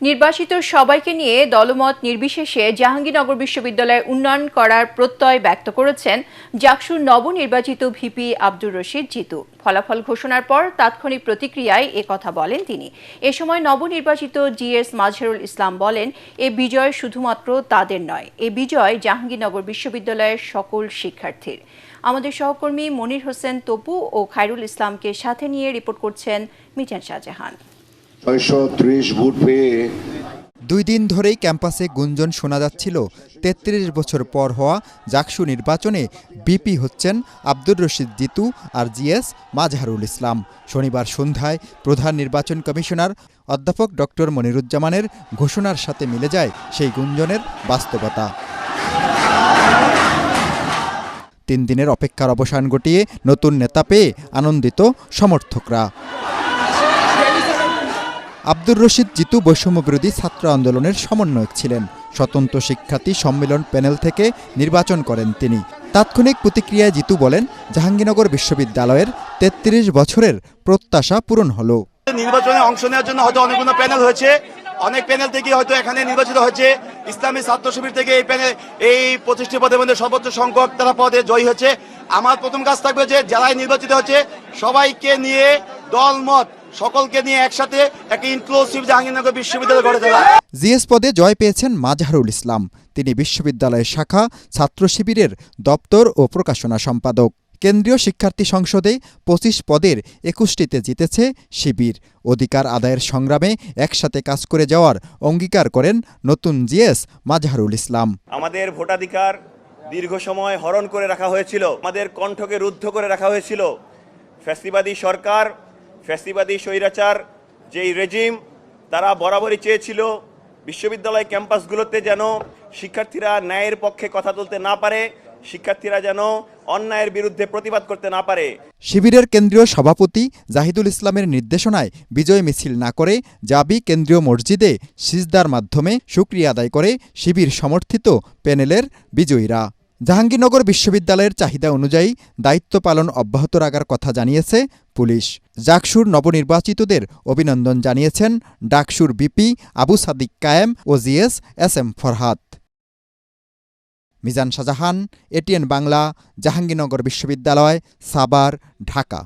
নির্বাচিত সবাইকে নিয়ে দলমত নির্বিশেষে জাহাঙ্গীরনগর বিশ্ববিদ্যালয়ের উন্নয়ন করার প্রত্যয় ব্যক্ত করেছেন জাকসুর নবনির্বাচিত ভিপি আব্দুর রশিদ জিতু। ফলাফল ঘোষণার পর তাৎক্ষণিক প্রতিক্রিয়ায় এ কথা বলেন তিনি। এ সময় নবনির্বাচিত জিএস মাজহারুল ইসলাম বলেন, এ বিজয় শুধুমাত্র তাদের নয়, এ বিজয় জাহাঙ্গীরনগর বিশ্ববিদ্যালয়ের সকল শিক্ষার্থীর। আমাদের সহকর্মী মনির হোসেন তপু ও খায়রুল ইসলামকে সাথে নিয়ে রিপোর্ট করছেন মিজান শাহজাহান। দুই দিন ধরেই ক্যাম্পাসে গুঞ্জন শোনা যাচ্ছিল, তেত্রিশ বছর পর হওয়া জাকসু নির্বাচনে বিপি হচ্ছেন আব্দুর রশিদ জিতু, আর জিএস মাজহারুল ইসলাম। শনিবার সন্ধ্যায় প্রধান নির্বাচন কমিশনার অধ্যাপক ডক্টর মনিরুজ্জামানের ঘোষণার সাথে মিলে যায় সেই গুঞ্জনের বাস্তবতা। তিন দিনের অপেক্ষার অবসান ঘটিয়ে নতুন নেতা পেয়ে আনন্দিত সমর্থকরা। আব্দুর রশিদ জিতু বৈষম্যবিরোধী ছাত্র আন্দোলনের সমন্বয়ক ছিলেন। স্বতন্ত্র শিক্ষার্থী সম্মেলন প্যানেল থেকে নির্বাচন করেন তিনি। তাৎক্ষণিক প্রতিক্রিয়ায় জিতু বলেন, জাহাঙ্গীরনগর বিশ্ববিদ্যালয়ের তেত্রিশ বছরের প্রত্যাশা পূরণ হলো। নির্বাচনে অংশ নেওয়ার জন্য হয়তো অনেকগুলো প্যানেল হয়েছে। অনেক প্যানেল থেকে হয়তো এখানে নির্বাচিত হয়েছে। ইসলামী ছাত্র শিবির থেকে এই প্যানেল, এই পঁচিশটি পদের মধ্যে সর্বোচ্চ সংখ্যক তারা পদে জয়ী হয়েছে। আমার প্রথম কাজ থাকবে যে, যারাই নির্বাচিত হচ্ছে সবাইকে নিয়ে দলমত সকলকে নিয়ে একসাথে একটা ইনক্লুসিভ জাহাঙ্গীরনগর বিশ্ববিদ্যালয় গড়ে তোলা। জিএস পদে জয় পেয়েছেন মাজহারুল ইসলাম। তিনি বিশ্ববিদ্যালয়ের শাখা ছাত্র শিবিরের দপ্তর ও প্রকাশনা সম্পাদক। কেন্দ্রীয় শিক্ষার্থী সংসদে পঁচিশ পদের একুশটিতে জিতেছে শিবির। অধিকার আদায়ের সংগ্রামে একসাথে কাজ করে যাওয়ার অঙ্গীকার করেন নতুন জিএস মাজহারুল ইসলাম। আমাদের ভোটাধিকার দীর্ঘ সময় হরণ করে রাখা হয়েছিল। আমাদের কণ্ঠকে রুদ্ধ করে রাখা হয়েছিল। ফ্যাসিবাদী সরকার ফ্যাসিবাদী স্বৈরাচার যেই রেজিম, তারা বরাবরই চেয়েছিল বিশ্ববিদ্যালয় ক্যাম্পাসগুলোতে যেন শিক্ষার্থীরা ন্যায়ের পক্ষে কথা তুলতে না পারে, শিক্ষার্থীরা যেন অন্যায়ের বিরুদ্ধে প্রতিবাদ করতে না পারে। শিবিরের কেন্দ্রীয় সভাপতি জাহিদুল ইসলামের নির্দেশনায় বিজয় মিছিল না করে জাবি কেন্দ্রীয় মসজিদে সিজদার মাধ্যমে সুক্রিয়া আদায় করে শিবির সমর্থিত প্যানেলের বিজয়ীরা। জাহাঙ্গীরনগর বিশ্ববিদ্যালয়ের চাহিদা অনুযায়ী দায়িত্ব পালন অব্যাহত রাখার কথা জানিয়েছে পুলিশ। জাকসুর নবনির্বাচিতদের অভিনন্দন জানিয়েছেন ডাকসুর বিপি আবু সাদিক কায়েম ও GS S M Farhad. Mizan Shahjahan, ATN Bangla, Jahangirnagar বিশ্ববিদ্যালয় সাবার ঢাকা।